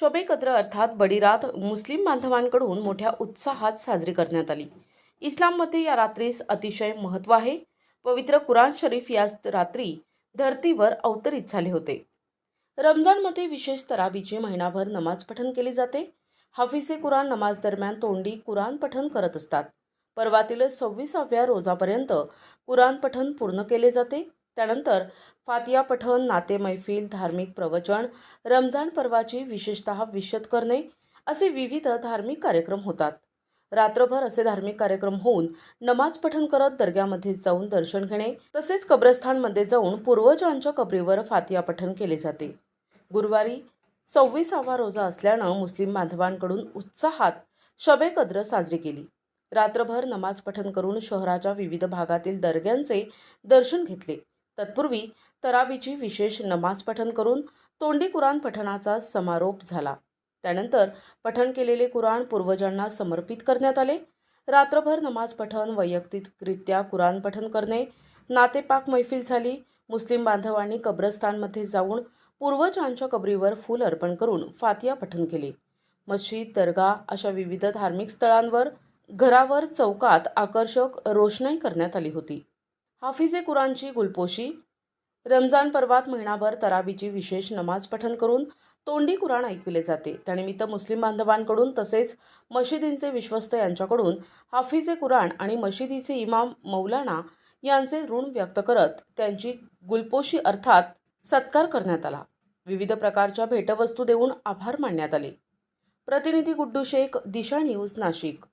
शोभेकत्र कद्र अर्थात बडीरात मुस्लिम बांधवांकडून मोठ्या उत्साहात साजरी करण्यात आली. इस्लाममध्ये या रात्रीस अतिशय महत्त्व आहे. पवित्र कुराण शरीफ या रात्री धरतीवर अवतरित झाले होते. रमजानमध्ये विशेष तराबीची महिनाभर नमाज पठण केली जाते. हाफिजे कुराण नमाज दरम्यान तोंडी कुराण पठण करत असतात. पर्वातील सव्वीसाव्या रोजापर्यंत कुराण पठण पूर्ण केले जाते. त्यानंतर फातिया पठण नाते मैफिल धार्मिक प्रवचन रमजान पर्वाची विशेषतः विशद करणे असे विविध धार्मिक कार्यक्रम होतात. रात्रभर असे धार्मिक कार्यक्रम होऊन नमाज पठण करत दर्ग्यामध्ये जाऊन दर्शन घेणे तसेच कब्रस्थानमध्ये जाऊन पूर्वजांच्या कबरीवर फातिया पठण केले जाते. गुरुवारी सव्वीसावा रोजा असल्यानं मुस्लिम बांधवांकडून उत्साहात शबे कद्र साजरी केली. रात्रभर नमाज पठण करून शहराच्या विविध भागातील दर्ग्यांचे दर्शन घेतले. तत्पूर्वी तराबीची विशेष नमाज पठण करून तोंडी कुराण पठणाचा समारोप झाला. त्यानंतर पठण केलेले कुराण पूर्वजांना समर्पित करण्यात आले. रात्रभर नमाज पठण वैयक्तिकरित्या कुराण पठण करणे नातेपाक मैफिल झाली मुस्लिम बांधवांनी कब्रस्तानमध्ये जाऊन पूर्वजांच्या कबरीवर फूल अर्पण करून फातिया पठण केले. मस्जिद दर्गा अशा विविध धार्मिक स्थळांवर घरावर चौकात आकर्षक रोषणाई करण्यात आली होती. हाफिजे कुरांची गुलपोशी रमजान पर्वात महिनाभर तराबीची विशेष नमाज पठण करून तोंडी कुराण ऐकविले जाते. त्यानिमित्त मुस्लिम बांधवांकडून तसेच मशिदींचे विश्वस्त यांच्याकडून हाफिजे कुराण आणि मशिदीचे इमाम मौलाना यांचे ऋण व्यक्त करत त्यांची गुलपोशी अर्थात सत्कार करण्यात आला. विविध प्रकारच्या भेटवस्तू देऊन आभार मानण्यात आले. प्रतिनिधी गुड्डू शेख दिशा न्यूज नाशिक.